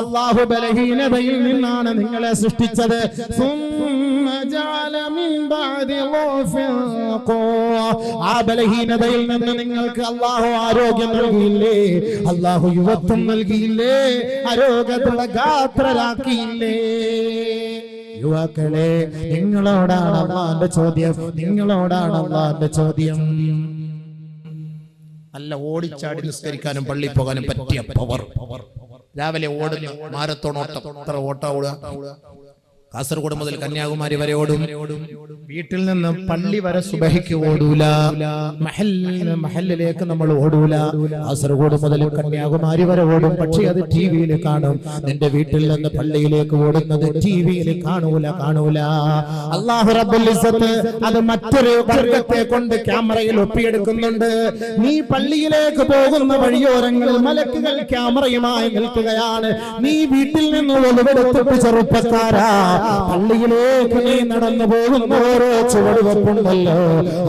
അള്ളാഹു ബലഹീനതയിൽ നിന്നാണ് നിങ്ങളെ സൃഷ്ടിച്ചത്. ആ ബലഹീനതയിൽ നിന്ന് നിങ്ങൾക്ക് അള്ളാഹു ആരോഗ്യം നൽകിയില്ലേ? അള്ളാഹു യുവത്വം നൽകിയില്ലേ? ആരോഗ്യത്തുള്ള ഗാത്രരാക്കിയില്ലേ? യുവാക്കളെ നിങ്ങളോടാണ് അള്ളാന്റെ ചോദ്യം. നിങ്ങളോടാണ് അള്ളാന്റെ ചോദ്യം. നല്ല ഓടിച്ചാടി നിസ്കരിക്കാനും പള്ളി പോകാനും പറ്റിയ പവർ രാവിലെ ഓടുന്ന മാരത്തോൺ ഓട്ടം. എത്ര ഓട്ടം ഓടുക? കാസർഗോഡ് മുതൽ കന്യാകുമാരി വരെ ഓടും വീട്ടിൽ നിന്ന് പള്ളി വരെ സുബഹിക്ക് ഓടൂല. മഹല്ലിലേക്ക് നമ്മൾ ഓടൂല. കാസർഗോഡ് മുതൽ കന്യാകുമാരി വരെ ഓടും. പക്ഷേ അത് ടി വിയിൽ കാണും. നിന്റെ വീട്ടിൽ നിന്ന് പള്ളിയിലേക്ക് ഓടുന്നത് ടി വിയിൽ കാണൂല കാണൂല. അള്ളാഹു റബ്ബുൽ ഇസ്സത്ത് അത് മറ്റൊരു വർഗത്തെ കൊണ്ട് ക്യാമറയിൽ ഒപ്പിയെടുക്കുന്നുണ്ട്. നീ പള്ളിയിലേക്ക് പോകുന്ന വഴിയോരങ്ങളിൽ മലക്കുകൾ ക്യാമറയുമായി നിൽക്കുകയാണ്. നീ വീട്ടിൽ നിന്ന് ഒളിവെടുത്തിട്ട് ചെറുപ്പക്കാരാ. പള്ളിയിലേക്ക് നീ നടന്നു പോകുന്ന ഓരോ ചുവടുവെപ്പുണ്ടല്ലോ.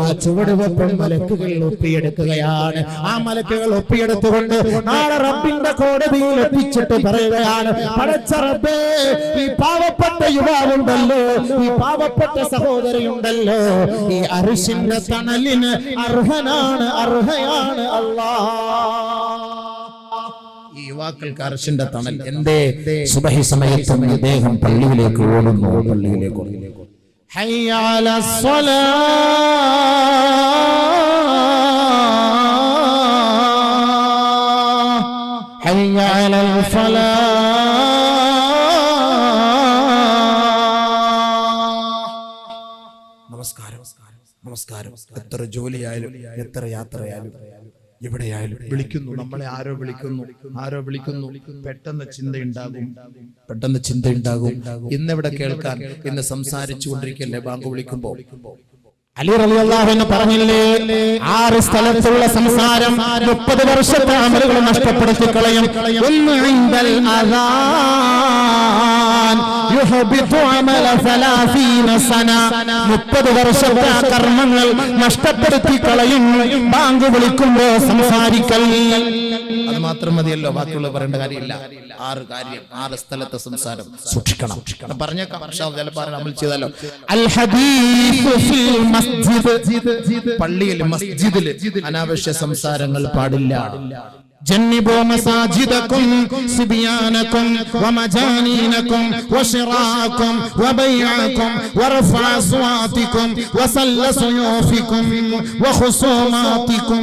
ആ ചുവടുവെപ്പും മലക്കുകൾ ഒപ്പിയെടുക്കുകയാണ്. ആ മലക്കുകൾ ഒപ്പിയെടുത്തുകൊണ്ട് നാളെ റബ്ബിന്റെ കോടതിയിൽ എത്തിച്ചിട്ട് പറയുകയാണ് പടച്ച റബ്ബേ ഈ പാവപ്പെട്ട യുവാവുണ്ടല്ലോ ഈ പാവപ്പെട്ട സഹോദരിയുണ്ടല്ലോ. ഈ അരിശിന്റെ തണലിന് അർഹനാണ് അർഹയാണ് ഈ യുവാക്കൾക്ക് അർഷിന്റെ തണൽ എന്തേ സുബഹി സമയത്ത് അദ്ദേഹം പള്ളിയിലേക്ക് ഓടുന്നു പള്ളിയിലേക്ക് ഓടുന്നു حي على الصلاة حي على الفلاح നമസ്കാരം നമസ്കാരം എത്ര ജോലിയായാലും എത്ര യാത്രയായാലും എവിടെയായാലും വിളിക്കുന്നു. നമ്മളെ ആരോ വിളിക്കുന്നു. ആരോ വിളിക്കുന്നു. പെട്ടെന്ന് ചിന്തയുണ്ടാകും പെട്ടെന്ന് ചിന്തയുണ്ടാകും ഇന്നെവിടെ കേൾക്കാൻ ഇന്ന് സംസാരിച്ചു കൊണ്ടിരിക്കല്ലേ ബാങ്ക് വിളിക്കുമ്പോ അലി റളിയല്ലാഹു അൻഹു പറഞ്ഞില്ലേ ആറ് സ്ഥലത്തുള്ള സംസാരം മുപ്പത് വർഷത്തെ അമലുകൾ നഷ്ടപ്പെടുത്തി കളയും. ഒന്ന് മുപ്പത് വർഷത്തെ കർമ്മങ്ങൾ നഷ്ടപ്പെടുത്തി കളയും. ബാങ്ക് വിളിക്കുമ്പോ സംസാരിക്കൽ. അത് മാത്രം മതിയല്ലോ ബാക്കിയുള്ള പറയേണ്ട കാര്യമില്ല ആറ് കാര്യം ആറ് സ്ഥലത്തെ സംസാരം സൂക്ഷിക്കണം അത് പറഞ്ഞേക്കാം പക്ഷേ ചിലപ്പോൾ അമൽ ചെയ്താലോ അൽ ഹദീസ് ഫിൽ മസ്ജിദ് പള്ളിയിൽ മസ്ജിദിൽ അനാവശ്യ സംസാരങ്ങൾ പാടില്ല جنبوا مساجدكم صبيانكم ومجانينكم وشراءكم وبيعكم ورفع أصواتكم وسل سيوفكم وخصوماتكم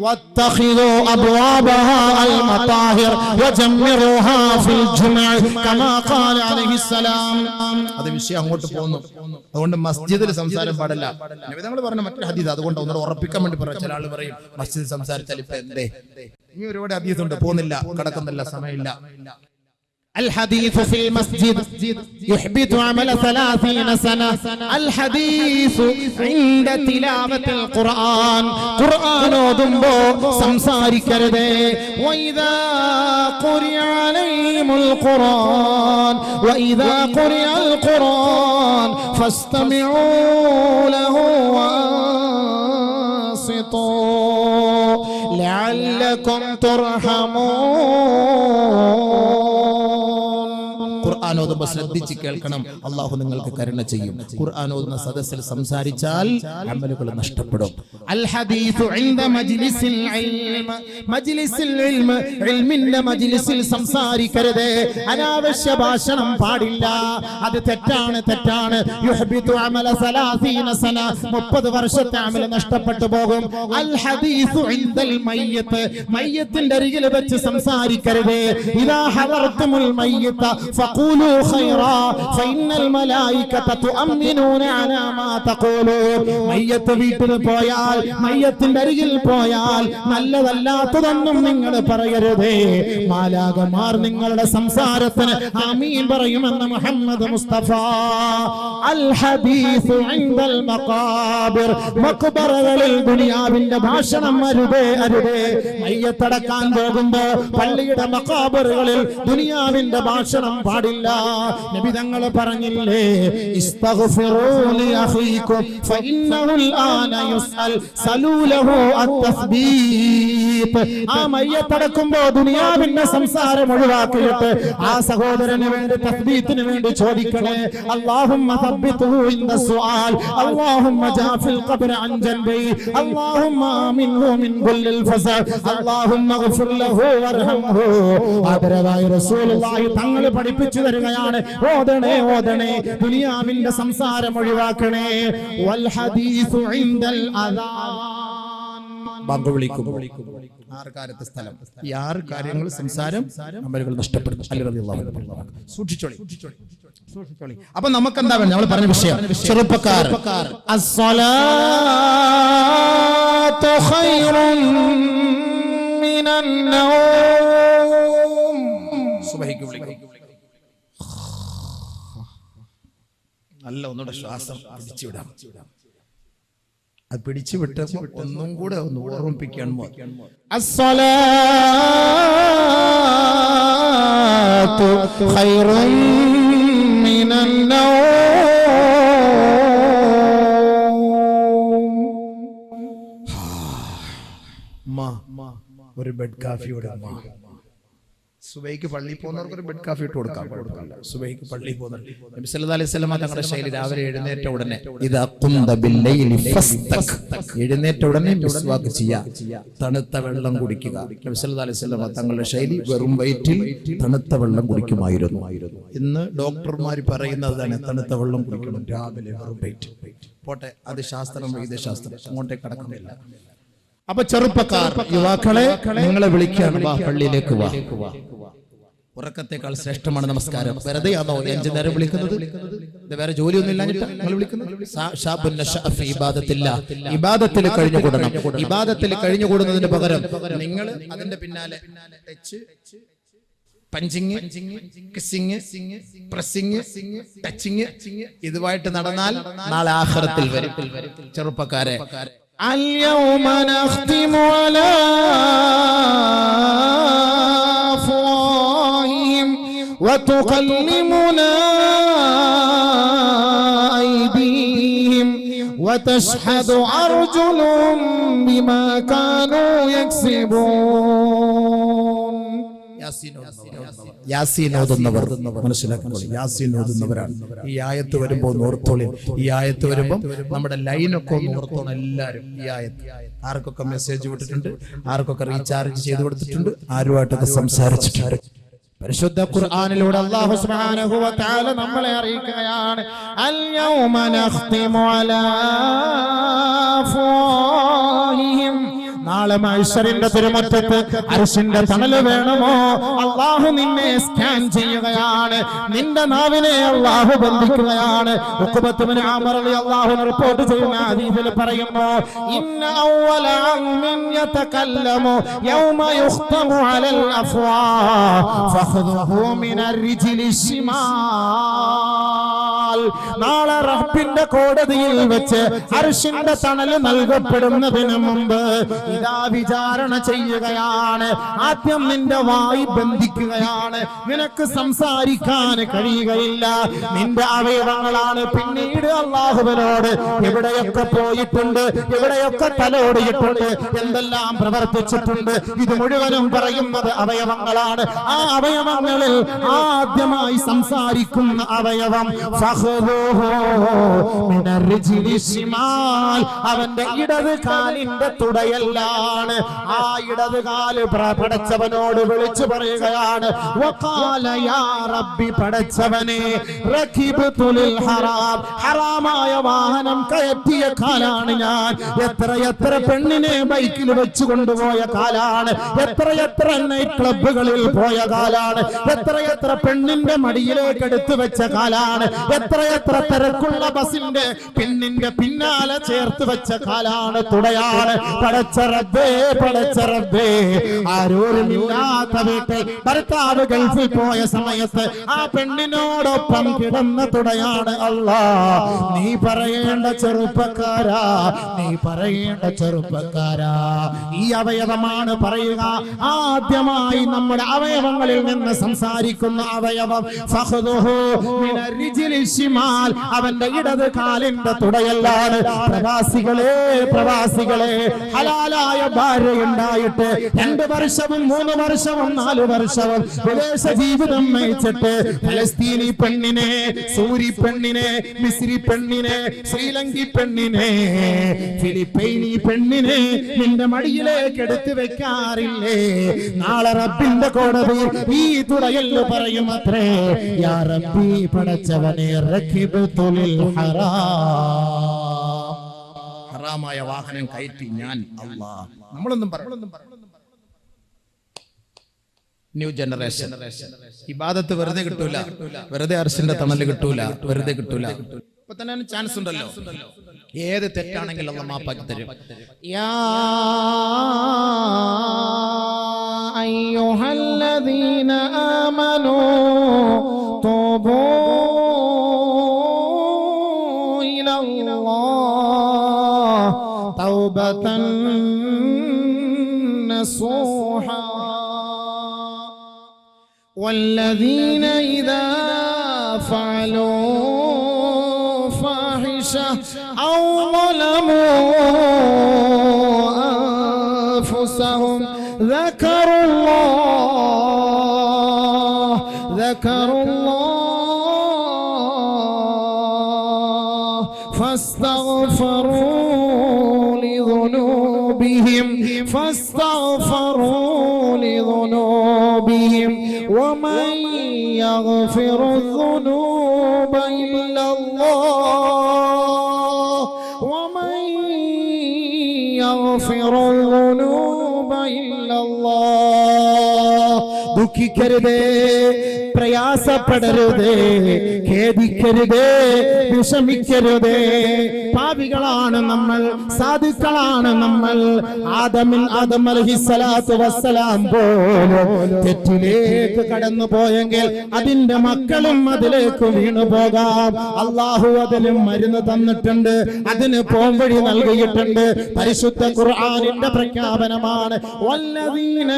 واتخذوا أبوابها المطاهر وجمروها في الجمع كما قال عليه السلام അത് വിഷയം അങ്ങോട്ട് പോകുന്നു അതുകൊണ്ട് മസ്ജിദിൽ സംസാരം പാടില്ല നബിതങ്ങൾ പറഞ്ഞ മറ്റൊരു ഹദീസ് അതുകൊണ്ട് ഒന്നുകൂടെ ഉറപ്പിക്കാൻ വേണ്ടി പറയാം ചില ആള് പറയും മസ്ജിദ് സംസാരിച്ചാൽ ഇപ്പൊ എന്തേ ഇനി ഒരുപാട് ഹദീസ് ഉണ്ട് പോകുന്നില്ല കിടക്കുന്നില്ല സമയമില്ല الحديث في المسجد يحبط عمل ثلاثين سنة. الحديث عند تلاوة القرآن. قرآن ودنبو سمساري كرده وإذا قرئ عليهم القرآن وإذا قرئ القرآن فاستمعوا له وأنصتوا. لعلكم ترحمون. സന്ദർഭം ശ്രദ്ധിച്ച് കേൾക്കണം. അള്ളാഹു നിങ്ങൾക്ക് കരുണ ചെയ്യും. ഖുർആൻ ഓതുന്ന സദസ്സിൽ സംസാരിച്ചാൽ അമലുകൾ നഷ്ടപ്പെടും. അൽ ഹദീസു ഇൻദ മജ്ലിസിൽ ഇൽമ. മജ്ലിസിൽ ഇൽമ. ഇൽമിന്റെ മജ്ലിസിൽ സംസാരിക്കരുത്. അനാവശ്യ ഭാഷണം പാടില്ല. അത് തെറ്റാണ് തെറ്റാണ്. യുഹ്ബിതു അമല സലാസീന സന. 30 വർഷത്തെ അമല നഷ്ടപ്പെട്ടു പോകും. അൽ ഹദീസു ഇൻദൽ മയ്യത്ത്. മയ്യത്തിന്റെ അരികിൽ വെച്ച് സംസാരിക്കരുത്. ഇദാ ഹദർതുൽ മയ്യത്ത. ഫഖൂലു ഖൈറാ ഫഇന്നൽ മലായികത തുഅമ്മിനൂന അലാ മാ തഖൂലൂൻ മയ്യത്ത് വീട്ടിൽ പോയാൽ മയ്യത്തിന്റെ അരികിൽ പോയാൽ നല്ലതല്ലാത്തതൊന്നും നിങ്ങൾ പറയരുതേ. മാലാകമാർ നിങ്ങളുടെ സംസാരത്തിന് ആമീൻ പറയുമെന്ന് മുഹമ്മദ് മുസ്തഫ. അൽ ഹദീസു ഇൻദൽ മഖാബിർ. മഖ്ബറകളിൽ ദുനിയാവിന്റെ ഭാഷണം അരുതേ അരുതേ. മയ്യത്തടക്കാൻ പോകുമ്പോൾ പള്ളിയുടെ മഖാബറുകളിൽ ദുനിയാവിന്റെ ഭാഷണം പാടില്ല. നബി തങ്ങൾ പറഞ്ഞില്ലേ ആ മയ്യത്തടക്കുമ്പോ ദുനിയാവിന്റെ സംസാരം ഒഴിവാക്കിയിട്ട് ആ സഹോദരന് വേണ്ടി തസ്ബീത്തിന് വേണ്ടി ചോദിക്കണേ അല്ലാഹുമ്മ തബ്ബിതുഹു ഇൻദ സുആൽ അല്ലാഹുമ്മ ജാഫിൽ ഖബ്ര അൻ ജൻബി അല്ലാഹുമ്മ ആമിൻഹു മിൻ കുല്ലിൽ ഫസൽ അല്ലാഹുമ്മ ഗഫിർ ലഹു വർഹംഹു ആദരവായ റസൂലുള്ളാഹി തങ്ങൾ പഠിപ്പിച്ചു തരികയാണ് ദുആയാണ് ഓതണേ ഓതണേ. ദുനിയാവിന്റെ സംസാരം ഒഴിവാക്കണേ. വൽ ഹദീസു ഇൻദൽ വിളിക്കുമ്പോൾ സ്ഥലം? ഈ ആറ് കാര്യങ്ങൾ സംസാരം നഷ്ടപ്പെടുന്നു. അപ്പൊ നമുക്ക് എന്താ വേണ്ട നമ്മൾ പറഞ്ഞ വിഷയം. ചെറുപ്പക്കാർ. സുബഹിക്ക് വിളിക്കും. നല്ല ഒന്നുകൂടെ ശ്വാസം പിടിച്ചുവിടാം അത് പിടിച്ചുവിട്ട് ഒന്നും കൂടെ ഒന്ന് ഓർമ്മിപ്പിക്കാൻ ഒരു ബെഡ് കാഫിയുടെ മാ. സുബൈക്ക് പള്ളി പോകുന്നവർക്ക് ഒരു ബെഡ് കാഫി ഇട്ട് കൊടുക്കാം. സുബൈക്ക് പള്ളിയിൽ പോകുന്നവർ. നബി സല്ലല്ലാഹു അലൈഹി വസല്ലം തങ്ങളുടെ ശൈലി രാവിലെ എഴുന്നേറ്റ ഉടനെ ഇദാ ഖുംദ ബില്ലൈലി ഫസ്തക്. എഴുന്നേറ്റ ഉടനെ മിസ്വാക്ക് ചെയ്യുക തണുത്ത വെള്ളം കുടിക്കുക. നബി സല്ലല്ലാഹു അലൈഹി വസല്ലം തങ്ങളുടെ ശൈലി വെറും വയറ്റിൽ തണുത്ത വെള്ളം കുടിക്കുമായിരുന്നു. ഇന്ന് ഡോക്ടർമാർ പറയുന്നത് തന്നെ തണുത്ത വെള്ളം കുടിക്കണം. രാവിലെ വെറും വയറ്റിൽ. പോട്ടെ അത് ശാസ്ത്രം വൈദ്യശാസ്ത്രം അങ്ങോട്ടേക്ക് കടക്കുന്നില്ല. അപ്പൊ ചെറുപ്പക്കാർ യുവാക്കളെ നിങ്ങളെ വിളിക്കാൻ വാ. പള്ളിയിലേക്ക് വാ. ഉറക്കത്തെക്കാൾ ശ്രേഷ്ഠമാണ് നമസ്കാരം വെറുതെ ആണോ അഞ്ചു നേരം വിളിക്കുന്നത് ഇത് വേറെ ജോലിയൊന്നും ഇല്ലാഞ്ഞിട്ട് നിങ്ങൾ വിളിക്കുന്നത് സാ- ഷാബുൻ നശഅ ഫി ഇബാദത്തില്ല ഇബാദത്തിൽ കഴിഞ്ഞുകൂടണം ഇബാദത്തിൽ കഴിഞ്ഞുകൂടുന്നതിന് പകരം നിങ്ങൾ അതിന്റെ പിന്നാലെ touch punching kissing pressing touching ഇതുമായിട്ട് നടന്നാൽ നാളെ ആഖിറത്തിൽ വരും ചെറുപ്പക്കാരെ اليوم نختم على أفواههم وتكلمنا أيديهم وتشهد أرجلهم بما كانوا يكسبون യാസീൻ ഓതുന്നവർ മനസ്സിലാക്കുന്നത് യാസീൻ ഓതുന്നവരാണ് ഈ ആയത്ത് വരുമ്പോൾ ഓർത്തോളി ഈ ആയത്ത് വരുമ്പോൾ നമ്മുടെ ലൈനൊക്കെ ഒന്ന് ഓർത്തോണം എല്ലാവരും ഈ ആയത്ത് ആർക്കൊക്കെ മെസ്സേജ് വിട്ടിട്ടുണ്ട് ആർക്കൊക്കെ റീചാർജ് ചെയ്ത് കൊടുത്തിട്ടുണ്ട് ആരുമായിട്ടൊക്കെ സംസാരിച്ചിട്ടുണ്ട് പരിശുദ്ധ ഖുർആനിലൂടെ അല്ലാഹു സുബ്ഹാനഹു വ തആല നമ്മളെ അറിയിക്കുകയാണ് അൽ യൗമ നഖ്തിമു അലാ നാളെ മൈസറിന്റെ തിരുമുറ്റത്ത് അരിശിന്റെ തണൽ വേണമോ? അള്ളാഹു നിന്നെ സ്കാൻ ചെയ്യുകയാണ്. നിന്റെ നാവിനെ അള്ളാഹു ബന്ധിക്കുകയാണ്. അള്ളാഹു റിപ്പോർട്ട് ചെയ്യുന്ന ഹദീസിൽ പറയുന്നു ഇന്ന അവല അമ്മിൻ യതകല്ലമു യൗമ യുഖ്തമു അലൽ അഫ്വാഹ് ഫഖദുഹു മിനർ റിജ്ലി ശിമാൽ. നാളെ റബ്ബിന്റെ കോടതിയിൽ വെച്ച് അർഷിന്റെ തണൽ നൽകപ്പെടുന്നതിന് മുമ്പ് ഇതാ വിചാരണ ചെയ്യുകയാണ്. ആദ്യം നിന്റെ വായി ബന്ധിക്കുകയാണ്. നിനക്ക് സംസാരിക്കാൻ കഴിയുകയില്ല. നിന്റെ അവയവങ്ങളാണ് പിന്നീട് അള്ളാഹുവിനോട് എവിടെയൊക്കെ പോയിട്ടുണ്ട് എവിടെയൊക്കെ തലോടിയിട്ടുണ്ട് എന്തെല്ലാം പ്രവർത്തിച്ചിട്ടുണ്ട്. ഇത് മുഴുവനും പറയുന്നത് അവയവങ്ങളാണ്. ആ അവയവങ്ങളിൽ ആദ്യമായി സംസാരിക്കുന്ന അവയവം. അവന്റെ ഇടത് കാലിന്റെ തുടയല്ലാണ് ആ ഇടത് കാൽ പടച്ചവനോട് വിളിച്ചു പറയുകയാണ്. റബ്ബി ഹറാം. ഹറാമായ വാഹനം കയറ്റിയ കാലാണ് ഞാൻ. എത്ര എത്ര പെണ്ണിനെ ബൈക്കിൽ വെച്ച് കൊണ്ടുപോയ കാലാണ്. എത്ര എത്ര നൈറ്റ് ക്ലബുകളിൽ പോയ കാലാണ്. എത്ര എത്ര പെണ്ണിന്റെ മടിയിലേക്ക് എടുത്തു വെച്ച കാലാണ്. എത്ര എത്ര തിരക്കുള്ള ബസിന്റെ പെണ്ണിന്റെ പിന്നാലെ ചേർത്ത് വെച്ച കാലാണ് തുടയാണ്. പടച്ചറബേ പടച്ചറബേ. ആരോരുമില്ലാത്ത വീട്ടിൽ ഭർത്താവ് ഗൾഫിൽ പോയ സമയത്ത് ആ പെണ്ണിനോടൊപ്പം കിടന്ന തുടയാണ് അല്ലാ നീ പറയേണ്ട ചെറുപ്പക്കാരാ നീ പറയേണ്ട ചെറുപ്പക്കാരാ. ഈ അവയവമാണ് പറയുക ആദ്യമായി നമ്മുടെ അവയവങ്ങളിൽ നിന്ന് സംസാരിക്കുന്ന അവയവം. അവന്റെ ഇടത് കാലിന്റെ തുടയല്ലാണ്. പ്രവാസികളെ പ്രവാസികളെ ഹലാലായ ഭാര്യ ഉണ്ടായിട്ട് രണ്ട് വർഷവും മൂന്ന് വർഷവും നാല് വർഷവും വിദേശ ജീവിതം നയിച്ചിട്ട് ഫലസ്തീനി പെണ്ണിനെ സൂരി പെണ്ണിനെ മിസ്രി പെണ്ണിനെ ശ്രീലങ്കി പെണ്ണിനെ ഫിലിപ്പൈനി പെണ്ണിനെ നിന്റെ മടിയിലേക്ക് എടുത്തു വെക്കാറില്ലേ? നാളെ റബ്ബിന്റെ കോടതി ഈ തുടയൽ പറയും അത്രേ. യാ റബ്ബി പടച്ചവനെ റക്കിബ്തുലിൽ ഹറാം. ഹറാമായ വാഹനം കയറ്റി ഞാൻ അള്ളാ. നമ്മളൊന്നും പറയണൊന്നും പറയണൊന്നും ന്യൂ ജനറേഷൻ ഇബാദത്ത് വെറുതെ കിട്ടൂല. വെറുതെ അർശിന്റെ തണൽ കിട്ടൂല. വെറുതെ കിട്ടൂല. ഇപ്പൊ തന്നെ ചാൻസ് ഉണ്ടല്ലോ. ഏത് തെറ്റാണെങ്കിലും അള്ള മാപ്പാക്കി തരും. യാ അയ്യോഹല്ലദീന نصوحا. والذين إذا فعلوا فاحشة أو ظلموا أنفسهم ذكروا الله ذكروا يغفر الذنوب إلا الله ومن يغفر الذنوب إلا الله. দুঃখী كربي പ്രയാസപ്പെടരുതേ. ഖേദിക്കരുതേ. വിഷമിക്കരുതേ. പാപികളാണ് നമ്മൾ സാധുക്കളാണ് നമ്മൾ. ആദമിൻ ആദം അലഹിസലാത്തു വസ്സലാം പോലും തെറ്റിലേക്ക് കടന്നു പോയെങ്കിൽ അതിന്റെ മക്കളും അതിലേക്ക് വീണു പോകാം. അള്ളാഹു അതിലും മരുന്ന് തന്നിട്ടുണ്ട് അതിന് പോംവഴി നൽകിയിട്ടുണ്ട്. പരിശുദ്ധ ഖുർആാനിന്റെ പ്രഖ്യാപനമാണ് വല്ലദീന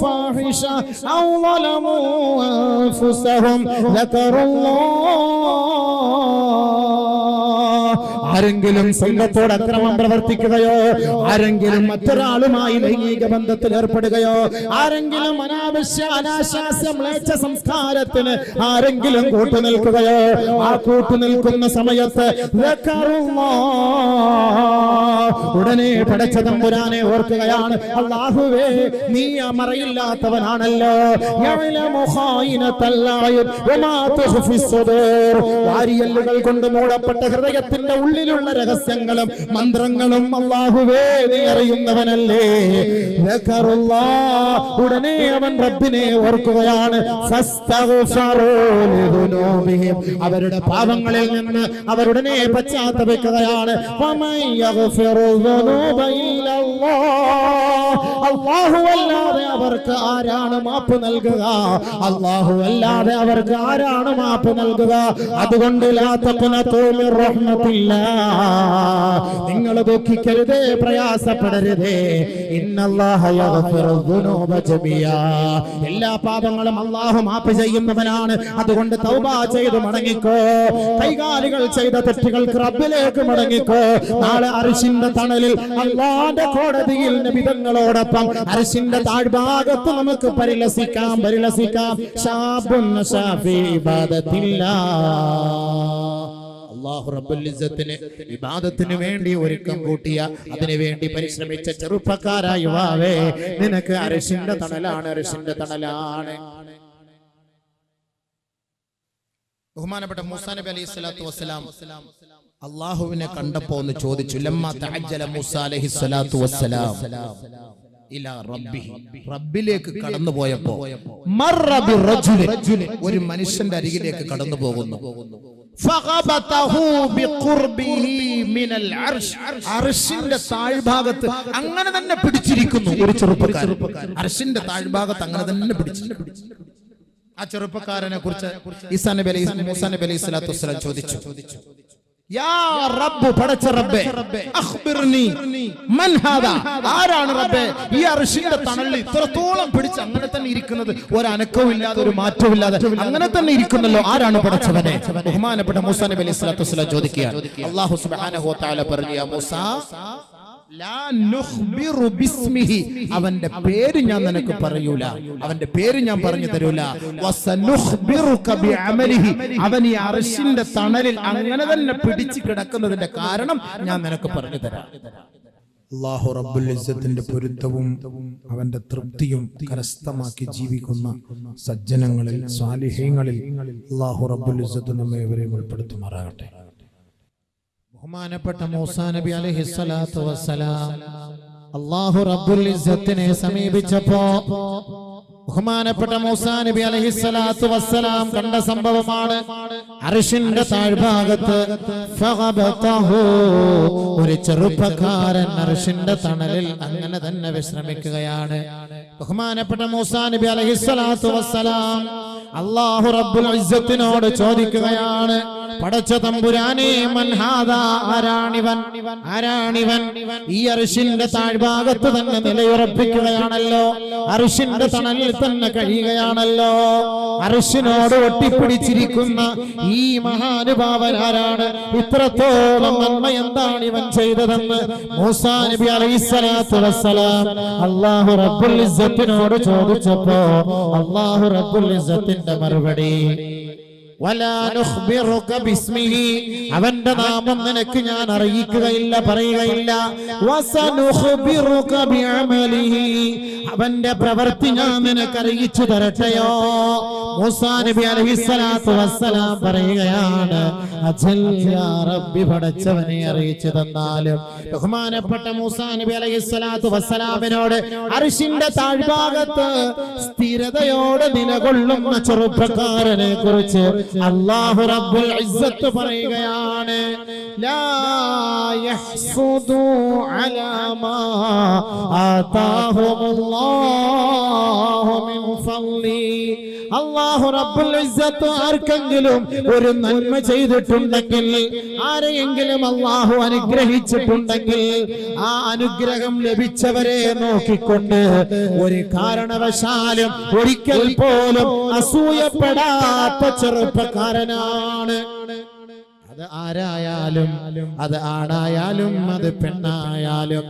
ഫാഹിഷ ഔ ظلموا أنفسهم ذكروا الله ആരെങ്കിലും സംഘത്തോട് അക്രമം പ്രവർത്തിക്കുകയോ ആരെങ്കിലും മറ്റൊരാളുമായി ലൈംഗിക ബന്ധത്തിൽ ഏർപ്പെടുകയോ ആരെങ്കിലും അനാവശ്യ അനാശാസ്യ മ്ലേച്ഛ സംസ്കാരത്തിന് ആരെങ്കിലും കൂട്ടുനിൽക്കുകയോ ആ കൂട്ടുനിൽക്കുന്ന സമയത്ത് ഉടനെ പടച്ച തമ്പുരാനെ ഓർക്കുകയാണ്. അള്ളാഹുവേ നീ അമറയില്ലാത്തവനാണല്ലോ വാരിയല്ലുകൾ കൊണ്ട് മൂടപ്പെട്ട ഹൃദയത്തിന്റെ ഉള്ളിൽ ഉള്ളിലുള്ള രഹസ്യങ്ങളും മന്ത്രങ്ങളും അള്ളാഹുവേ നീ അറിയുന്നവനല്ലേ. ഉടനെ അവൻ റബ്ബിനെ ഓർക്കുകയാണ്. അവരുടെ പാപങ്ങളിൽ നിന്ന് അവരുടനെ പശ്ചാത്തപിക്കുകയാണ്. അല്ലാതെ അവർക്ക് ആരാണ് മാപ്പ് നൽകുക? അള്ളാഹു അല്ലാതെ അവർക്ക് ആരാണ് മാപ്പ് നൽകുക? അതുകൊണ്ട് ലാത്തപ്പന തോമി റഹ്മത്തില്ല. നിങ്ങൾ ദുഃഖിക്കരുതേ പ്രയാസപ്പെടരുതേ. എല്ലാ പാപങ്ങളും അള്ളാഹു മാപ്പ് ചെയ്യുന്നവനാണ്. അതുകൊണ്ട് തൗബ ചെയ്ത് മടങ്ങിക്കോ. കൈകാലുകൾ ചെയ്ത തെറ്റുകൾ റബ്ബിലേക്ക് മടങ്ങിക്കോ. നാളെ അരിശിന്റെ തണലിൽ അള്ളാന്റെ കോടതിയിൽ നബിതങ്ങളോടൊപ്പം അരിശിന്റെ താഴ്ഭാഗത്ത് നമുക്ക് പരിലസിക്കാം പരിലസിക്കാം. ഷാബുൻ ഷാഫി ഇബാദത്തില്ലാ. അള്ളാഹു വിവാദത്തിന് ഇസ്സത്തിന് ഇബാദത്തിന് വേണ്ടി ഒരുക്കം കൂട്ടിയ അതിനുവേണ്ടി പരിശ്രമിച്ച ചെറുപ്പക്കാരായ യുവാവേ നിനക്ക് അരശിന്റെ തണലാണ് അരശിന്റെ തണലാണ്. ബഹുമാനപ്പെട്ട മൂസാ നബി അലൈഹി സ്വലാത്തു വസ്സലാം അള്ളാഹുവിനെ കണ്ടപ്പോ ഒന്ന് ചോദിച്ചു ലമ്മ തഅജ്ജല മൂസ അലൈഹി സ്വലാത്തു വസ്സലാം? ഇലാ റബ്ബിലേക്ക് കടന്നു പോയപ്പോ ഒരു മനുഷ്യന്റെ അരികിലേക്ക് കടന്നു പോകുന്നു താഴ്ഭാഗത്ത് അങ്ങനെ തന്നെ പിടിച്ചിരിക്കുന്നു ഒരു ചെറുപ്പക്കാരൻ. അർഷിന്റെ താഴ്ഭാഗത്ത് അങ്ങനെ തന്നെ പിടിച്ചു. ആ ചെറുപ്പക്കാരനെ കുറിച്ച് ഇസാനബലി നബി അലൈഹി മൂസാ നബി അലൈഹി സ്വലാത്തു വസ്സലാം ചോദിച്ചു. പടച്ച റബ്ബേ അഖ്ബിർനി. മൻ ഹാദാ. ആരാണ് റബ്ബേ? ഈ അർഷിന്റെ തണലിൽ ഇത്രത്തോളം പിടിച്ച് അങ്ങനെ തന്നെ ഇരിക്കുന്നത്. ഒരു അനക്കവും ഇല്ലാതെ ഒരു മാറ്റവും ഇല്ലാതെ അങ്ങനെ തന്നെ ഇരിക്കുന്നല്ലോ. ആരാണ് പടച്ചവനെ? ബഹുമാനപ്പെട്ട മൂസാ നബി അലൈഹി സ്വലാത്തു വസ്സലാം ചോദിക്കുക അല്ലാഹു സുബ്ഹാനഹു വ തആല പറഞ്ഞു മൂസാ. അവന്റെ പേര് ഞാൻ നിനക്ക് പറയൂല. അവന്റെ പേര് ഞാൻ പറഞ്ഞു തരൂല. അവൻ ഈ അറിശിന്റെ തണലിൽ അങ്ങനെ തന്നെ പിടിച്ചു കിടക്കുന്നതിന്റെ കാരണം ഞാൻ നിനക്ക് പറഞ്ഞു തരാം. അള്ളാഹു റബ്ബുൽ പൊരുത്തവും അവന്റെ തൃപ്തിയും കരസ്ഥമാക്കി ജീവിക്കുന്ന സജ്ജനങ്ങളിൽ സ്വാലിഹ്യങ്ങളിൽ അള്ളാഹു റബ്ബുൽ ഇസ്സത്ത് നമ്മെ ഇവരെയും ഉൾപ്പെടുത്തുമാറാകട്ടെ. ബഹുമാനപ്പെട്ട മൂസാ നബി അലൈഹി സ്വലാത്തു വസ്സലാം അള്ളാഹു റബ്ബുൽ ഇസ്സത്തിനെ സമീപിച്ചപ്പോ ബഹുമാനപ്പെട്ട മൂസാ നബി അലഹിസ്സലാത്തു വസ്സലാം കണ്ട സംഭവമാണ് അർഷിന്റെ താഴ്ഭാഗത്ത്. ഒരു ചെറുപ്പക്കാരൻ അർഷിന്റെ തണലിൽ അങ്ങനെ തന്നെ വിശ്രമിക്കുകയാണ് ബഹുമാനപ്പെട്ട മൂസാ നബി അലഹിസ്സലാത്തു വസ്സലാം അള്ളാഹു റബ്ബുൽ ഇസ്സത്തിനോട് ചോദിക്കുകയാണ് പടച്ച തമ്പുരാനെ മൻഹാദ ആരാണിവൻ. ആരാണിവൻ. ഈ അർഷിന്റെ താഴ്ഭാഗത്ത് തന്നെ നിലയുറപ്പിക്കുകയാണല്ലോ. അർഷിന്റെ തണലിൽ തന്നെ കഴിയുകയാണല്ലോ. അർഷിനോട് ഒട്ടിപ്പിടിച്ചിരിക്കുന്ന ഈ മഹാനുഭാവൻ ആരാണ് ഇത്രത്തോളം നന്മ എന്താണ് ഇവൻ ചെയ്തതെന്ന് മൂസാ നബി അലൈഹിസ്സലാത്തു വസ്സലാം അള്ളാഹു റബ്ബുൽ ഇസ്സത്തിനോട് ചോദിച്ചപ്പോ അള്ളാഹു റബ്ബുൽ ഇസ്സത്തിന്റെ മറുപടി. അവന്റെ നാമം നിനക്ക് ഞാൻ അറിയിക്കുകയില്ല പറയുകയില്ല. അവന്റെ പ്രവൃത്തി ഞാൻ നിനക്ക് അറിയിച്ചു തരട്ടെയോ? മൂസാ നബി അലൈഹിസ്സലാത്തു വസ്സലാം പറയുകയാണ്. അജൽ റബ്ബി പടച്ചവനെ അറിയിച്ചു തന്നാലും ബഹുമാനപ്പെട്ട മൂസാ നബി അലൈഹിസ്സലാത്തു വസ്സലാമിനോട് അർശിന്റെ താഴ്ഭാഗത്ത് സ്ഥിരതയോടെ നിലകൊള്ളുന്ന ചെറുപ്പക്കാരനെ കുറിച്ച് അല്ലാഹു റബ്ബുൽ ഇസ്സത്ത് പറയുകയാണ് ലാ യഹ്സുദു അലാ മാ ആതാഹുമുല്ലാഹു മിൻ ഫളി അല്ലാഹു റബ്ബുൽ ഇസ്സത്ത് ആർക്കെങ്കിലും ഒരു നന്മ ചെയ്തിട്ടുണ്ടെങ്കിൽ ആരെയെങ്കിലും അള്ളാഹു അനുഗ്രഹിച്ചിട്ടുണ്ടെങ്കിൽ ആ അനുഗ്രഹം ലഭിച്ചവരെ നോക്കിക്കൊണ്ട് ഒരു കാരണവശാലും ഒരിക്കൽ പോലും അസൂയപ്പെടാത്ത ചെറുപ്പക്കാരനാണ്. അത് ആരായാലും അത് ആണായാലും അത് പെണ്ണായാലും.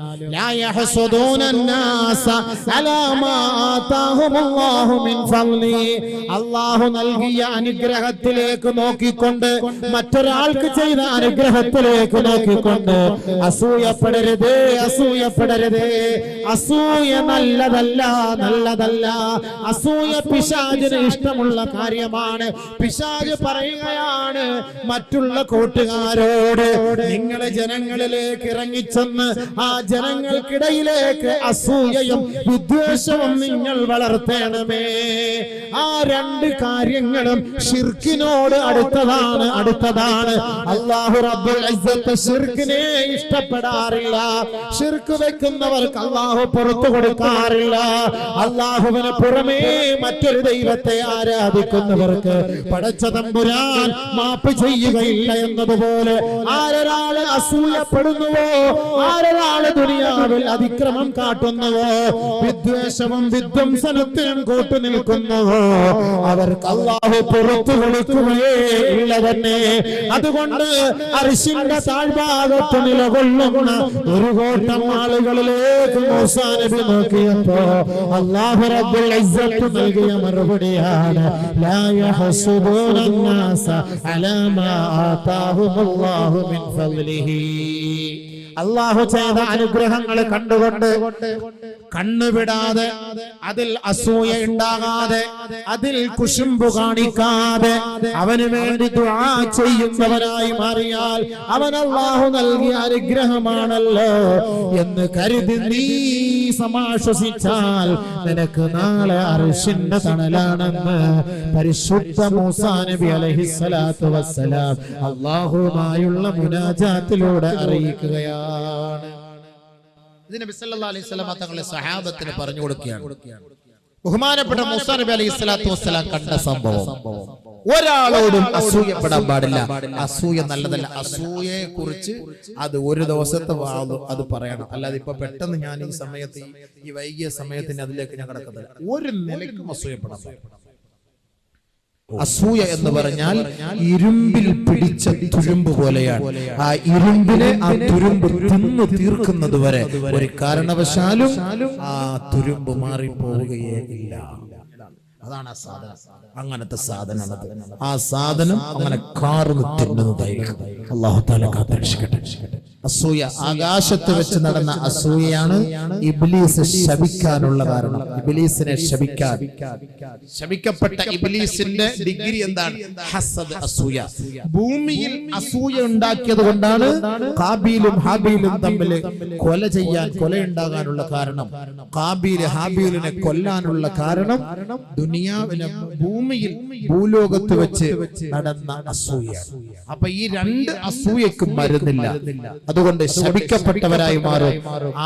അള്ളാഹു നൽകിയ അനുഗ്രഹത്തിലേക്ക് നോക്കിക്കൊണ്ട് മറ്റൊരാൾക്ക് ചെയ്ത അനുഗ്രഹത്തിലേക്ക് നോക്കിക്കൊണ്ട് അസൂയപ്പെടരുത് അസൂയപ്പെടരുത്. അസൂയ നല്ലതല്ല നല്ലതല്ല. അസൂയ പിശാചിന് ഇഷ്ടമുള്ള കാര്യമാണ്. പിശാജ് പറയുകയാണ് മറ്റുള്ള കൂട്ടുകാരോട് നിങ്ങളെ ജനങ്ങളിലേക്ക് ഇറങ്ങിച്ചെന്ന് ആ ജനങ്ങൾക്കിടയിലേക്ക് അസൂയയും വിദ്വേഷവും നിങ്ങൾ വളർത്തേണമേ. ആ രണ്ട് കാര്യങ്ങളും ഷിർക്കിനോട് അടുത്തതാണ് അടുത്തതാണ്. അള്ളാഹു റബ്ബുൽ ഷിർക്കിനെ ഇഷ്ടപ്പെടാറില്ല. ഷിർക്ക് വെക്കുന്നവർക്ക് അള്ളാഹു പുറത്തു കൊടുക്കാറില്ല. അള്ളാഹുവിന് പുറമേ മറ്റൊരു ദൈവത്തെ ആരാധിക്കുന്നവർക്ക് പടച്ച തമ്പുരാൻ മാപ്പ് ചെയ്യുകയില്ല അസൂയപ്പെടുന്നത് പോലെ ആരൊരാൾ അസൂയപ്പെടുന്നുവോ? ആരൊരാൾ ദുനിയാവിൽ അതിക്രമം കാട്ടുന്നുവോ? വിദ്വേഷവും വിധ്വംസനത്തിനും കൂട്ടു നിൽക്കുന്നുവോ? അവർക്ക് അള്ളാഹു പുറത്തു കൊടുക്കുകയേ ഇല്ല തന്നെ. അതുകൊണ്ട് അരിശിന്റെ താഴ്ഭാഗത്ത് നിലകൊള്ളുന്ന ഒരു കൂട്ടം ആളുകളിലേക്ക് നബി നോക്കിയപ്പോ അള്ളാഹു റബ്ബുൽ ഇസ്സത്ത് നൽകിയ മറുപടിയാണ് ലാ യഹ്സുബൂന അലാ മാ ആതാ آتاهم الله من فضله. അള്ളാഹു ചെയ്ത അനുഗ്രഹങ്ങൾ കണ്ടുകൊണ്ട് കണ്ണുവിടാതെ അതിൽ അസൂയ ഉണ്ടാകാതെ അതിൽ കുശുമ്പു കാണിക്കാതെ അവന് വേണ്ടി ദുആ ചെയ്യുന്നവനായി മാറിയാൽ അവൻ അള്ളാഹു നൽകിയ അനുഗ്രഹമാണല്ലോ എന്ന് കരുതി നീ സമാശ്വസിച്ചാൽ നിനക്ക് നാളെ അറിഷിന്റെ തണലാണെന്ന് പരിശുദ്ധ മൂസാ നബി അലഹിസ്സലാത്തു വസ്സലാം അള്ളാഹുമായുള്ള മുനാജാത്തിലൂടെ അറിയിക്കുകയാണ്. ഇത് നബി സല്ലല്ലാഹു അലൈഹി തങ്ങളെ സഹാബത്തിന് പറഞ്ഞു കൊടുക്കുകയാണ്. ബഹുമാനപ്പെട്ട മൂസാ നബി അലൈഹി സ്വലാത്തു വസ്സലാം കണ്ട സംഭവം. ഒരാളോടും അസൂയപ്പെടാൻ പാടില്ല. അസൂയ നല്ലതല്ല. അസൂയയെ കുറിച്ച് അത് ഒരു ദിവസത്തെ വാ- അത് പറയണം. അല്ലാതെ ഇപ്പൊ പെട്ടെന്ന് ഞാൻ ഈ സമയത്ത് ഈ- വൈകിയ സമയത്തിന് അതിലേക്ക് ഞാൻ കിടക്കുന്നില്ല ഒരു നിലയ്ക്കും അസൂയപ്പെടാൻ പാടില്ല. അസൂയ എന്ന് പറഞ്ഞാൽ ഇരുമ്പിൽ പിടിച്ച തുരുമ്പ് പോലെയാണ്. ആ ഇരുമ്പിനെ ആ തുരുമ്പ് തിന്നു തീർക്കുന്നത് വരെ ഒരു കാരണവശാലും ആ തുരുമ്പ് മാറിപ്പോവുകയേ ഇല്ല അതാണ് ആ സാധനം. അങ്ങനത്തെ സാധനമാണത് ആ സാധനം അങ്ങനെ കാർന്ന് തിന്നുന്നതായിരിക്കും. അള്ളാഹു താല കാത്തരക്ഷിക്കട്ടെ. അസൂയ ആകാശത്ത് വെച്ച് നടന്ന അസൂയയാണ് ഇബ്ലീസ് ശപിക്കാനുള്ള കാരണം. ഇബ്ലീസിനെ ശപിക്കാൻ. ശപിക്കപ്പെട്ട ഇബ്ലീസിന്റെ ഡിഗ്രി എന്താണ്? ഹസദ് അസൂയ. ഭൂമിയിൽ അസൂയ ഉണ്ടാക്കിയത് കൊണ്ടാണ് കാബീലും ഹാബീലും തമ്മിൽ കൊല ചെയ്യാൻ കൊല ഉണ്ടാകാനുള്ള കാരണം. കാബീൽ ഹാബീലിനെ കൊല്ലാനുള്ള കാരണം ദുനിയാവിലെ ഭൂമിയിൽ ഭൂലോകത്ത് വെച്ച് നടന്ന അസൂയ. അപ്പൊ ഈ രണ്ട് അസൂയക്കും മരുന്നില്ല. അതുകൊണ്ട് ശപിക്കപ്പെട്ടവരായി മാറും.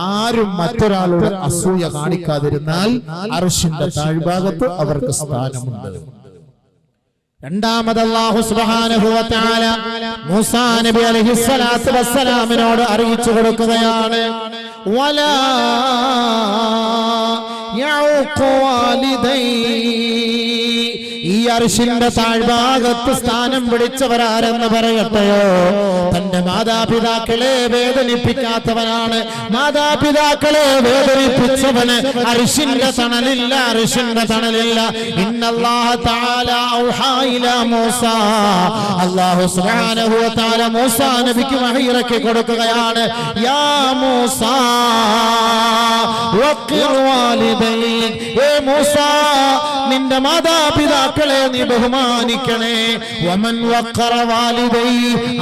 ആരും മറ്റൊരാളോട് അസൂയ കാണിക്കാതിരുന്നാൽ അർഷിന്റെ താഴ്ഭാഗത്ത് അവർക്ക് സ്ഥാനമുണ്ട്. രണ്ടാമത് മൂസാ നബി വസ്സലാമിനോട് അറിയിച്ചു കൊടുക്കുകയാണ്. വലാ يعوق والديه അർഷിന്റെ താഴ്ഭാഗത്ത് സ്ഥാനം പിടിച്ചവരാരെന്ന് പറയട്ടെയോ? തന്റെ മാതാപിതാക്കളെ വേദനിപ്പിക്കാത്തവനാണ്. മാതാപിതാക്കളെ വേദനിപ്പിച്ചവന് അർഷിന്റെ തണലില്ല അർഷിന്റെ തണലില്ല. മൂസ. നബിക്ക് കൊടുക്കുകയാണ്. യാ മൂസ നിന്റെ മാതാപിതാക്കളെ നീ ബഹുമാനിക്കണേ. വമൻ വഖറ വാലിദൈ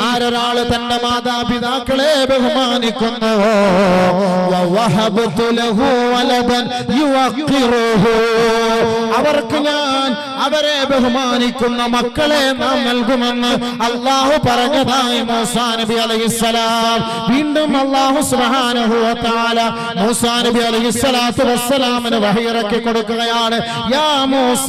ആരൊരാൾ തന്റെ മാതാപിതാക്കളെ ബഹുമാനിക്കുന്നുവോ അവർക്ക് ഞാൻ അവരെ ബഹുമാനിക്കുന്ന മക്കളെ നാം നൽകുമെന്ന് അള്ളാഹു പറഞ്ഞതായി മൂസാ നബി അലൈഹിസ്സലാം. വീണ്ടും അള്ളാഹു സുബ്ഹാനഹു വ തആല മൂസാ നബി അലൈഹിസ്സലാത്തു വസ്സലാമിന് വഹി കൊടുക്കുകയാണ്. യാ മൂസ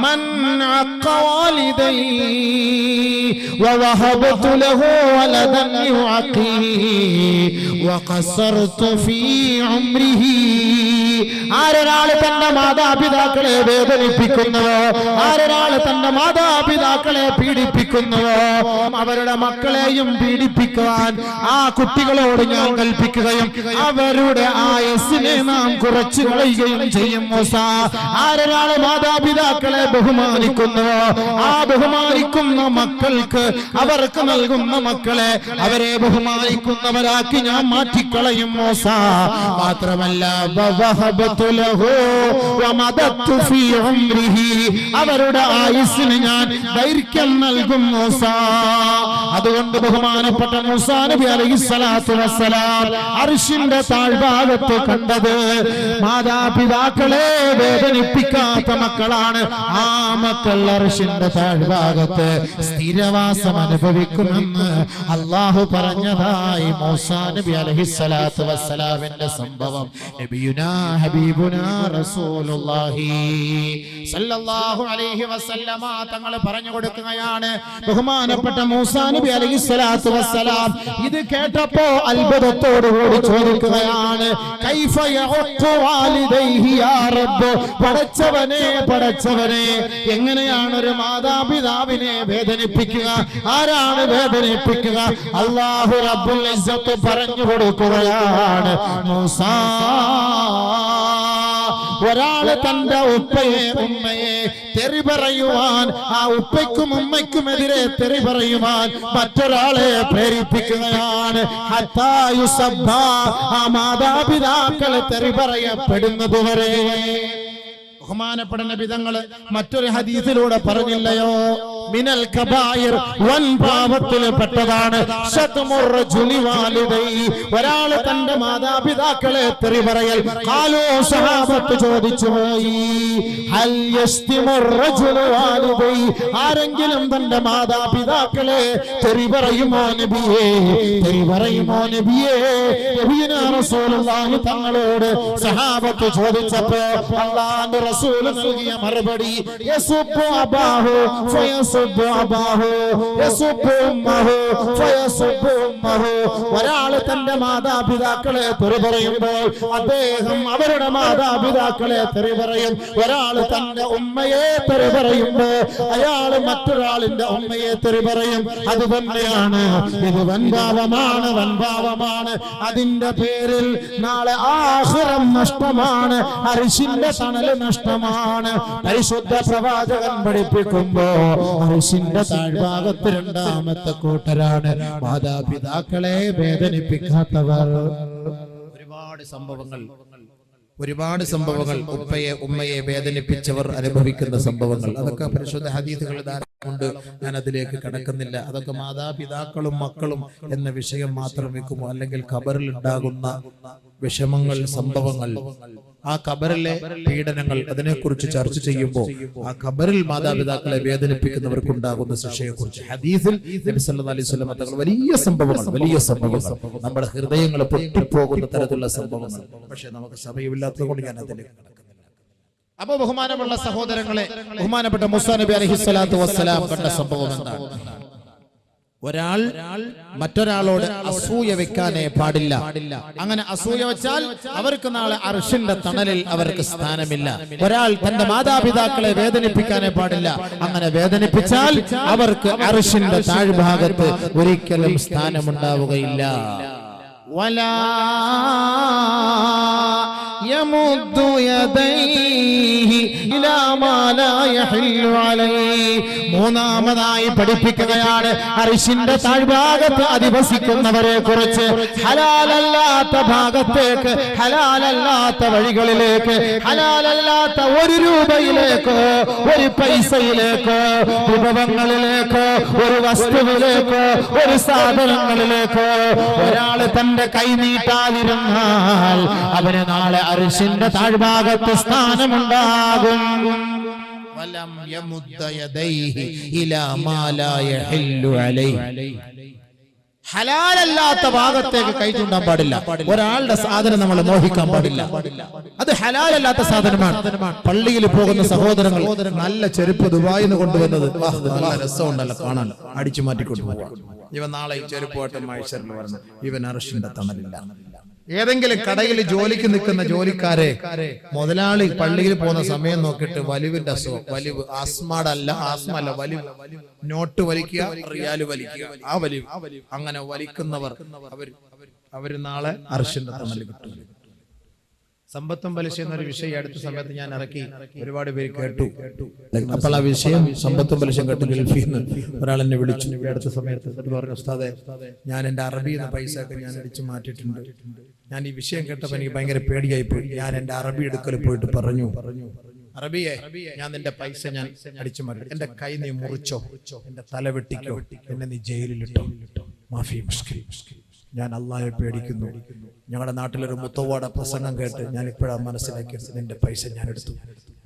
من عق والدي ووهبت له ولدا يعقيه وقصرت في عمره ആരൊരാള് തന്റെ മാതാപിതാക്കളെ വേദനിപ്പിക്കുന്നുവോ ആരൊരാള് തന്റെ മാതാപിതാക്കളെ പീഡിപ്പിക്കുന്നുവോ അവരുടെ മക്കളെയും പീഡിപ്പിക്കുവാൻ ആ കുട്ടികളോട് ഞാൻ കൽപ്പിക്കുകയും അവരുടെ ആയസ്സിനെ നാം കുറച്ചു കളയുകയും ചെയ്യും മൂസ ആരൊരാള് മാതാപിതാക്കളെ ബഹുമാനിക്കുന്നുവോ ആ ബഹുമാനിക്കുന്ന മക്കൾക്ക് അവർക്ക് നൽകുന്ന മക്കളെ അവരെ ബഹുമാനിക്കുന്നവരാക്കി ഞാൻ മാറ്റിക്കളയും മോസ. മാത്രമല്ല അവരുടെ ആയുസ്സിന് ഞാൻ ദൈർഘ്യം നൽകും മൂസ. അതുകൊണ്ട് ബഹുമാനപ്പെട്ട മൂസാ നബി അലൈഹിസ്സലാത്തു വസ്സലാം അർശിന്റെ താഴ്ഭാഗത്ത് കണ്ടത് മാതാപിതാക്കളെ വേദനിപ്പിക്കാത്ത മക്കളാണ് ആ അർശിന്റെ താഴ്ഭാഗത്ത് സ്ഥിരവാസം അനുഭവിക്കുമെന്ന് അള്ളാഹു പറഞ്ഞതായി മൂസാ നബി അലൈഹിസ്സലാത്തു വസ്സലാമിന്റെ സംഭവം. നബിയുനാ ഹബീബുനാ റസൂലുള്ളാഹി സല്ലല്ലാഹു അലൈഹി വസല്ലമ തങ്ങൾ പറഞ്ഞു കൊടുക്കുകയാണ്. ബഹുമാനപ്പെട്ട മൂസാ നബി അലൈഹി സ്വലാത്തു വസ്സലാം ഇത് കേട്ടപ്പോ അത്ഭുതത്തോടുകൂടി ചോദിക്കുകയാണ്. കൈഫ യാ റബ്ബ്? പടച്ചവനെ പടച്ചവനെ എങ്ങനെയാണ് ഒരു മാതാപിതാവിനെ വേദനിപ്പിക്കുക? ആരാണ് വേദനിപ്പിക്കുക? അള്ളാഹു റബ്ബുൽ പറഞ്ഞു കൊടുക്കുകയാണ്. മൂസാ ഒരാൾ തന്റെ ഉപ്പയെ ഉമ്മയെ തെറി പറയുവാൻ ആ ഉപ്പയ്ക്കും ഉമ്മയ്ക്കുമെതിരെ തെറി പറയുവാൻ മറ്റൊരാളെ പ്രേരിപ്പിക്കുകയാണ്. ആ മാതാപിതാക്കളെ തെറി പറയപ്പെടുന്നതുവരെ ബഹുമാനപ്പെടുന്ന വിധങ്ങൾ മറ്റൊരു ഹദീസിലൂടെ പറഞ്ഞില്ലയോ? മിനൽ കബായിർ വൻ പാപത്തിൽ പെട്ടതാണ്. ഒരാൾ തന്റെ മാതാപിതാക്കളെ തെറി പറയൽ. കാലോ സഹാബത്ത് ചോദിച്ചു പോയി. ആരെങ്കിലും തന്റെ മാതാപിതാക്കളെ തെറി പറയുമോ നബിയേ? തെറി പറയുമോ നബിയേ? റസൂലുള്ളാഹി തങ്ങളോട് സഹാബത്ത് ചോദിച്ചപ്പോ അള്ളാന്റെ റസൂൽ നൽകിയ മറുപടി യസുബ്ബു അബാഹു ഫയസുബ്ബു അബാഹു ഫയസുബ്ബു ഉമ്മഹു ഒരാൾ തന്റെ മാതാപിതാക്കളെ തെറി പറയുമ്പോൾ അദ്ദേഹം അവരുടെ മാതാപിതാക്കളെ തെറി പറയും. ഒരാൾ തന്റെ ഉമ്മയെ തെറി പറയുമ്പോൾ അയാൾ മറ്റൊരാളിന്റെ ഉമ്മയെ തെറി പറയും. അത് തന്നെയാണ്. ഇത് വൻഭാവമാണ് വൻഭാവമാണ് അതിന്റെ പേരിൽ നാളെ ആഹ്റം നഷ്ടമാണ്. അരിശിന്റെ തണൽ നഷ്ടമാണ്. പരിശുദ്ധ പ്രവാചകൻ പഠിപ്പിക്കുമ്പോ അരിശിന്റെ താഴ്ഭാഗത്ത് രണ്ടാമത്തെ കൂട്ടരാണ്. മാതാപിതാക്കളെ വേദനിപ്പിക്കാത്തവർ. ഒരുപാട് സംഭവങ്ങൾ ഒരുപാട് സംഭവങ്ങൾ ഉപ്പയെ ഉമ്മയെ വേദനിപ്പിച്ചവർ അനുഭവിക്കുന്ന സംഭവങ്ങൾ. അതൊക്കെ പരിശുദ്ധ ഹദീസുകൾ ധാരാളമുണ്ട്. ഞാൻ അതിലേക്ക് കടക്കുന്നില്ല. അതൊക്കെ മാതാപിതാക്കളും മക്കളും എന്ന വിഷയം മാത്രം വെക്കുമോ? അല്ലെങ്കിൽ ഖബറിൽ ഉണ്ടാകുന്ന വിഷമങ്ങൾ സംഭവങ്ങൾ. ആ ഖബറിലെ പീഡനങ്ങൾ അതിനെക്കുറിച്ച് ചർച്ച ചെയ്യുമ്പോൾ ആ ഖബറിൽ മാതാപിതാക്കളെ വേദനിപ്പിക്കുന്നവർക്കുണ്ടാകുന്ന ശിക്ഷയെക്കുറിച്ച് ഹദീസിൽ നബി സല്ലല്ലാഹു അലൈഹി വസല്ലം തങ്ങൾ വലിയ സംഭവങ്ങൾ വലിയ സംഭവങ്ങൾ നമ്മുടെ ഹൃദയങ്ങൾ പൊട്ടിപ്പോകുന്ന തരത്തിലുള്ള സംഭവങ്ങൾ പക്ഷെ നമുക്ക് സമയമില്ലാത്തത് കൊണ്ട് ഞാൻ കടക്കുന്നില്ല. അപ്പൊ ബഹുമാനമുള്ള സഹോദരങ്ങളെ ബഹുമാനപ്പെട്ട മുസാ നബി അലഹിസ്വലാത്തു വസ്സലാം കണ്ട സംഭവം എന്താണ്? ഒരാൾ മറ്റൊരാളോട് അസൂയ വെക്കാനേ പാടില്ല. അങ്ങനെ അസൂയ വെച്ചാൽ അവർക്ക് നാളെ അർഷിന്റെ തണലിൽ അവർക്ക് സ്ഥാനമില്ല. ഒരാൾ തന്റെ മാതാപിതാക്കളെ വേദനിപ്പിക്കാനേ പാടില്ല. അങ്ങനെ വേദനിപ്പിച്ചാൽ അവർക്ക് അർഷിന്റെ താഴ്ഭാഗത്ത് ഒരിക്കലും സ്ഥാനമുണ്ടാവുകയില്ല. വലാ മൂന്നാമതായി പഠിപ്പിക്കുകയാണ് അരിശിന്റെ താഴ്ഭാഗത്ത് അധിവസിക്കുന്നവരെ കുറിച്ച്. ഹലാലല്ലാത്ത ഭാഗത്തേക്ക് ഹലാലല്ലാത്ത വഴികളിലേക്ക് ഹലാലല്ലാത്ത ഒരു രൂപയിലേക്കോ ഒരു പൈസയിലേക്കോ വിഭവങ്ങളിലേക്കോ ഒരു വസ്തുവിലേക്കോ ഒരു സാധനങ്ങളിലേക്കോ ഒരാൾ തന്റെ കൈ നീട്ടാതിരുന്നാൽ അവന് നാളെ അരിശിന്റെ താഴ്ഭാഗത്ത് സ്ഥാനമുണ്ടാകും. വലം യമുദ്ദ യദൈഹി ഇലാ അലൈഹി. ഹലാലല്ലാത്ത ഭാഗത്തേക്ക് കൈ ചൂണ്ടാൻ പാടില്ല. ഒരാളുടെ സാധനം നമ്മൾ മോഹിക്കാൻ പാടില്ല. അത് ഹലാലല്ലാത്ത സാധനമാണ്. പള്ളിയിൽ പോകുന്ന സഹോദരങ്ങൾ നല്ല ചെരുപ്പ് നിന്ന് കൊണ്ടുവന്നത്. രസമുണ്ടല്ലോ കാണാൻ. അടിച്ചു മാറ്റിക്കൊണ്ട് പോവാം. ഇവൻ നാളെ ഈ ചെരുപ്പുമായിട്ട് പറഞ്ഞു ഇവൻ അർഷിന്റെ തണലില്ല. ഏതെങ്കിലും കടയിൽ ജോലിക്ക് നിൽക്കുന്ന ജോലിക്കാരെ മുതലാളി പള്ളിയിൽ പോകുന്ന സമയം നോക്കിയിട്ട് വലിവിന്റെ അസുഖം വലിവ് ആസ്മാടല്ല ആസ്മ അല്ല വലിവ്. നോട്ട് വലിക്കുക റിയാൽ വലിക്കുക ആ വലിവ്. അങ്ങനെ വലിക്കുന്നവർ അവർ അവർ നാളെ അർഷിന്റെ തണൽ കിട്ടും സമ്പത്തും പലിശ എന്നൊരു വിഷയം അടുത്ത സമയത്ത് ഞാൻ ഇറക്കി ഒരുപാട് പേര് കേട്ടു. അപ്പോൾ ആ വിഷയം സമ്പത്തും പലിശയും കേട്ടു. ഗൾഫിൽ നിന്ന് ഒരാൾ എന്നെ വിളിച്ചു. അടുത്ത സമയത്ത് എന്നിട്ട് പറഞ്ഞു ഉസ്താദെ ഞാൻ എന്റെ അറബി എന്ന പൈസ ഒക്കെ ഞാൻ അടിച്ചു മാറ്റിയിട്ടുണ്ട്. ഞാൻ ഈ വിഷയം കേട്ടപ്പോൾ എനിക്ക് ഭയങ്കര പേടിയായി പോയി. ഞാൻ എന്റെ അറബി എടുക്കൽ പോയിട്ട് പറഞ്ഞു. പറഞ്ഞു. അറബിയെ ഞാൻ നിന്റെ പൈസ ഞാൻ അടിച്ചു മാറ്റി. എന്റെ കൈ നീ മുറിച്ചോ. എന്റെ തല വെട്ടിക്കോ. എന്നെ നീ ജയിലിലിട്ടോ മാഫി മുഷ്കിൽ. ഞാൻ അള്ളാഹെ പേടിക്കുന്നു. ഞങ്ങളുടെ നാട്ടിലൊരു മുത്തവാട പ്രസംഗം കേട്ട് ഞാൻ ഇപ്പോഴാണ് മനസ്സിലാക്കിയത് നിന്റെ പൈസ ഞാൻ എടുത്തു.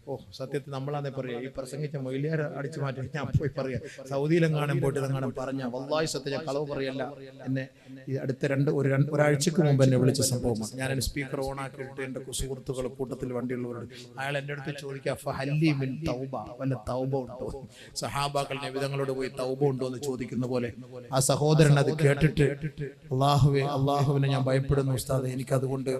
ഓ സത്യത്തിൽ നമ്മളാന്നേ പറയാ ഈ പ്രസംഗിച്ച മൊയിലിയാർ അടിച്ചു മാറ്റി. ഞാൻ പോയി പറയാ. സൗദിയിലെങ്ങാനും പോയിട്ട് ഇതെങ്ങാനും പറഞ്ഞ വല്ലായി സത്യം ഞാൻ കളവ് പറയല്ല. എന്നെ ഈ അടുത്ത രണ്ട് ഒരു രണ്ട് ഒരാഴ്ചക്ക് മുമ്പ് എന്നെ വിളിച്ച സംഭവമാണ്. ഞാൻ സ്പീക്കർ ഓൺ ആക്കിയിട്ട് എന്റെ സുഹൃത്തുക്കൾ കൂട്ടത്തിൽ വണ്ടിയുള്ളവരോട് അയാൾ എന്റെ അടുത്ത് ചോദിക്കുക തൗബ? വല്ല തൗബ ഉണ്ടോ? സഹാബാക്കൾ നബിതങ്ങളോട് പോയി തൗബ ഉണ്ടോ എന്ന് ചോദിക്കുന്ന പോലെ ആ സഹോദരൻ അത് കേട്ടിട്ട് അള്ളാഹുവെ അള്ളാഹുവിനെ ഞാൻ ഭയപ്പെടുന്നു ഉസ്താദ് എനിക്കതുകൊണ്ട്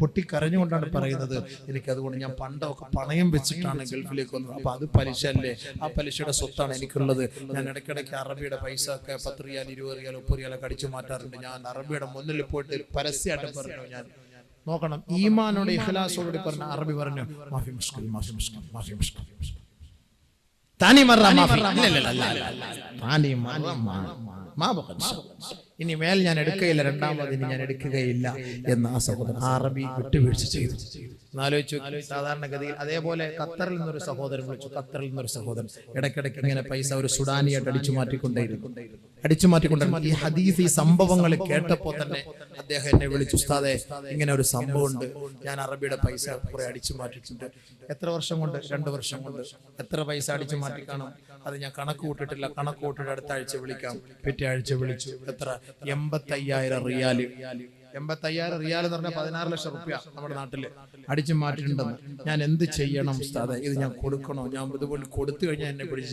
പൊട്ടിക്കരഞ്ഞുകൊണ്ടാണ് പറയുന്നത് എനിക്കതുകൊണ്ട് ഞാൻ പണ്ടൊക്കെ പണയം വെച്ചിട്ടാണ് ഗൾഫിലേക്ക് വന്നത്. അപ്പൊ അത് പലിശ അല്ലേ ആ പലിശയുടെ സ്വത്താണ് എനിക്കുള്ളത്. ഞാൻ ഇടയ്ക്കിടയ്ക്ക് അറബിയുടെ പൈസ ഒക്കെ പത്ത് റിയാൽ ഇരുപത് റിയാൽ മുപ്പത് റിയാലൊക്കെ അടിച്ചു മാറ്റാറുണ്ട്. ഞാൻ അറബിയുടെ മുന്നിൽ പോയിട്ട് പരസ്യമായിട്ട് പറഞ്ഞു ഞാൻ. നോക്കണം. ഈമാനോട് ഇഖ്ലാസോട് പറഞ്ഞ അറബി പറഞ്ഞു. മാഫി മുഷ്കിൽ മാഫി മുഷ്കിൽ മാഫി മുഷ്കിൽ താനി മറ മാഫി. താനി മറ. ഇനി മേൽ ഞാൻ എടുക്കുകയില്ല രണ്ടാമത് ഇനി ഞാൻ എടുക്കുകയില്ല എന്ന് ആ സഹോദരൻ അറബി വിട്ടുവീഴ്ച ചെയ്തു. എന്നാലോചിച്ചു സാധാരണഗതിയിൽ അതേപോലെ ഖത്തറിൽ നിന്നൊരു സഹോദരൻ വിളിച്ചു. ഖത്തറിൽ നിന്നൊരു സഹോദരൻ. ഇടയ്ക്കിടയ്ക്ക് ഇങ്ങനെ പൈസ ഒരു സുഡാനിയായിട്ട് അടിച്ചു മാറ്റിക്കൊണ്ടേയിരുന്നു. അടിച്ചു മാറ്റിക്കൊണ്ടിരുന്നു ഈ ഹദീസ് ഈ സംഭവങ്ങൾ കേട്ടപ്പോൾ തന്നെ അദ്ദേഹം എന്നെ വിളിച്ചു ഉസ്താദെ ഇങ്ങനെ ഒരു സംഭവം ഉണ്ട് ഞാൻ അറബിയുടെ പൈസ കുറെ അടിച്ചു മാറ്റിയിട്ടുണ്ട്. എത്ര വർഷം കൊണ്ട്? രണ്ട് വർഷം കൊണ്ട്. എത്ര പൈസ അടിച്ചു മാറ്റി കാണും അത് ഞാൻ കണക്ക് കൂട്ടിട്ടില്ല കണക്ക് കൂട്ടിട്ട് അടുത്ത ആഴ്ച വിളിക്കാം. പിറ്റേ ആഴ്ച വിളിച്ചു. എത്ര? എൺപത്തയ്യായിരം റിയാൽ. എൺപത്തയ്യായിരം റിയാൽ എന്ന് പറഞ്ഞാൽ പതിനാറ് ലക്ഷം റുപ്യ നമ്മുടെ നാട്ടിൽ അടിച്ചു മാറ്റിയിട്ടുണ്ടെന്ന്. ഞാൻ എന്ത് ചെയ്യണം ഉസ്താദെ? ഇത് ഞാൻ കൊടുക്കണോ? ഞാൻ ഇതുപോലെ കൊടുത്തു കഴിഞ്ഞാൽ എന്നെ പിടിച്ച്